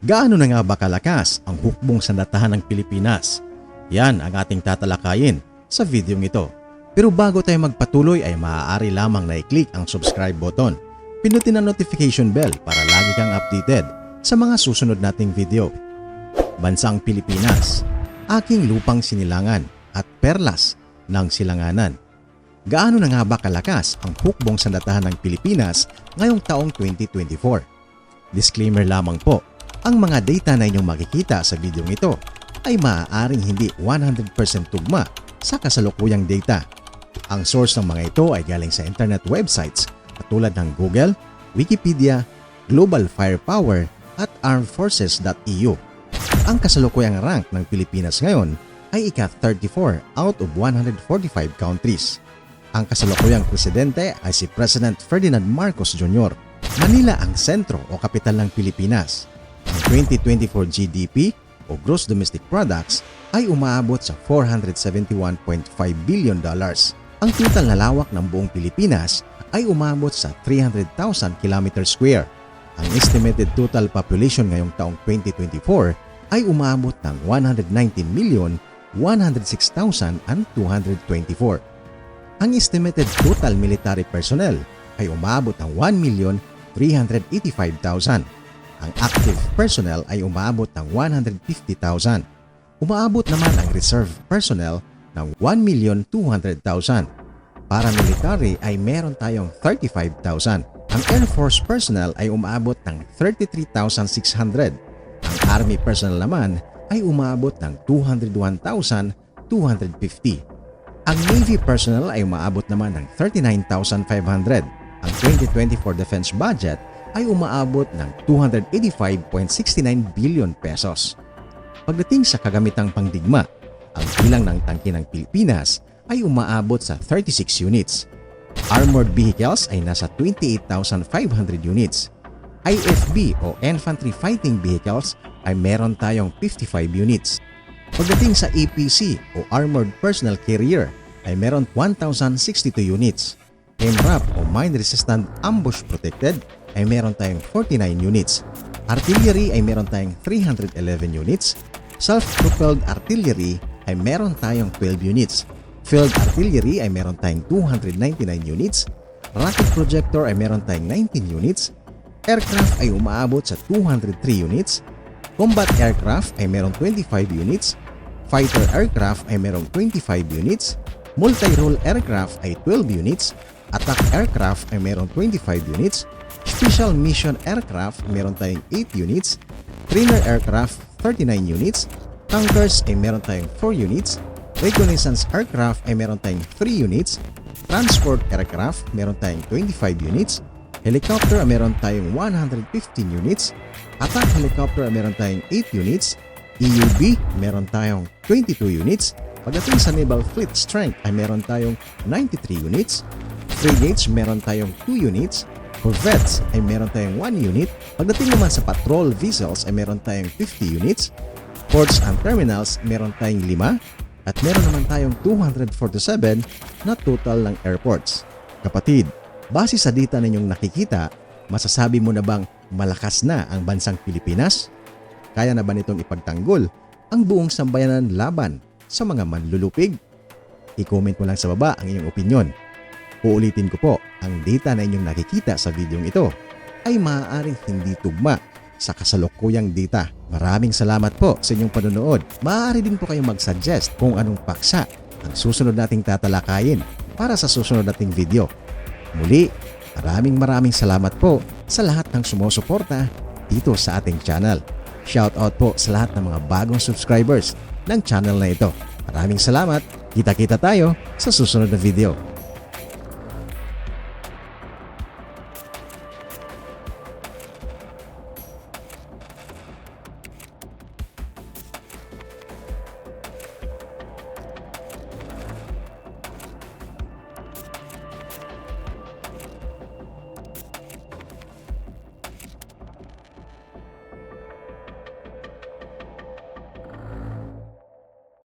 Gaano na nga ba kalakas ang hukbong sandatahan ng Pilipinas? Yan ang ating tatalakayin sa video ito. Pero bago tayo magpatuloy ay maaari lamang na i-click ang subscribe button. Pinutin ang notification bell para lagi kang updated sa mga susunod nating video. Bansang Pilipinas, aking lupang sinilangan at perlas ng silanganan. Gaano na nga ba kalakas ang hukbong sandatahan ng Pilipinas ngayong taong 2024? Disclaimer lamang po, ang mga data na inyong makikita sa video ito ay maaaring hindi 100% tugma sa kasalukuyang data. Ang source ng mga ito ay galing sa internet websites katulad ng Google, Wikipedia, Global Firepower at armedforces.eu. Ang kasalukuyang rank ng Pilipinas ngayon ay ika-34 out of 145 countries. Ang kasalukuyang presidente ay si President Ferdinand Marcos Jr. Manila ang sentro o kapital ng Pilipinas. Ang 2024 GDP o Gross Domestic Products ay umaabot sa 471.5 billion dollars. Ang total na lawak ng buong Pilipinas ay umabot sa 300,000 km square. Ang estimated total population ngayong taong 2024 ay umabot ng 119,106,224. Ang estimated total military personnel ay umabot ng 1,385,000. Ang active personnel ay umabot ng 150,000. Umaabot naman ang reserve personnel ng 1,200,000. Para military ay meron tayong 35,000. Ang Air Force personnel ay umaabot ng 33,600. Ang Army personnel naman ay umaabot ng 201,250. Ang Navy personnel ay umaabot naman ng 39,500. Ang 2024 defense budget ay umaabot ng 285.69 billion pesos. Pagdating sa kagamitang pangdigma, ang bilang ng tangke ng Pilipinas ay umaabot sa 36 units. Armored vehicles ay nasa 28,500 units. IFB o Infantry Fighting Vehicles ay meron tayong 55 units. Pagdating sa APC o Armored Personnel Carrier ay meron 1,062 units. MRAP o Mine Resistant Ambush Protected ay meron tayong 49 units. Artillery ay meron tayong 311 units. Self-propelled artillery ay meron tayong 12 units. Field artillery ay meron tayong 299 units. Rocket projector ay meron tayong 19 units. Aircraft ay umaabot sa 203 units. Combat aircraft ay meron 25 units. Fighter aircraft ay merong 25 units. Multi-role aircraft ay 12 units. Attack aircraft ay merong 25 units. Special mission aircraft meron tayong 8 units. Trainer aircraft 39 units. Tankers ay meron tayong 4 units. Reconnaissance aircraft ay meron tayong 3 units. Transport aircraft meron tayong 25 units. Helicopter meron tayong 115 units. Attack helicopter meron tayong 8 units. EUV meron tayong 22 units. Pagdating sa naval fleet strength ay meron tayong 93 units. Frigates meron tayong 2 units. Corvettes ay meron tayong 1 unit. Pagdating naman sa patrol vessels ay meron tayong 50 units. Ports and terminals meron tayong 5 at meron naman tayong 247 na total ng airports. Kapatid, base sa data ninyong nakikita, masasabi mo na bang malakas na ang bansang Pilipinas? Kaya na ba nitong ipagtanggol ang buong sambayanan laban sa mga manlulupig? I-comment mo lang sa baba ang inyong opinion. Uulitin ko po, ang data na inyong nakikita sa videong ito ay maaaring hindi tugma sa kasalukuyang data. Maraming salamat po sa inyong panonood. Maaari din po kayong mag-suggest kung anong paksa ang susunod nating tatalakayin para sa susunod nating video. Muli, maraming maraming salamat po sa lahat ng sumusuporta dito sa ating channel. Shoutout po sa lahat ng mga bagong subscribers ng channel na ito. Maraming salamat. Kita-kita tayo sa susunod na video.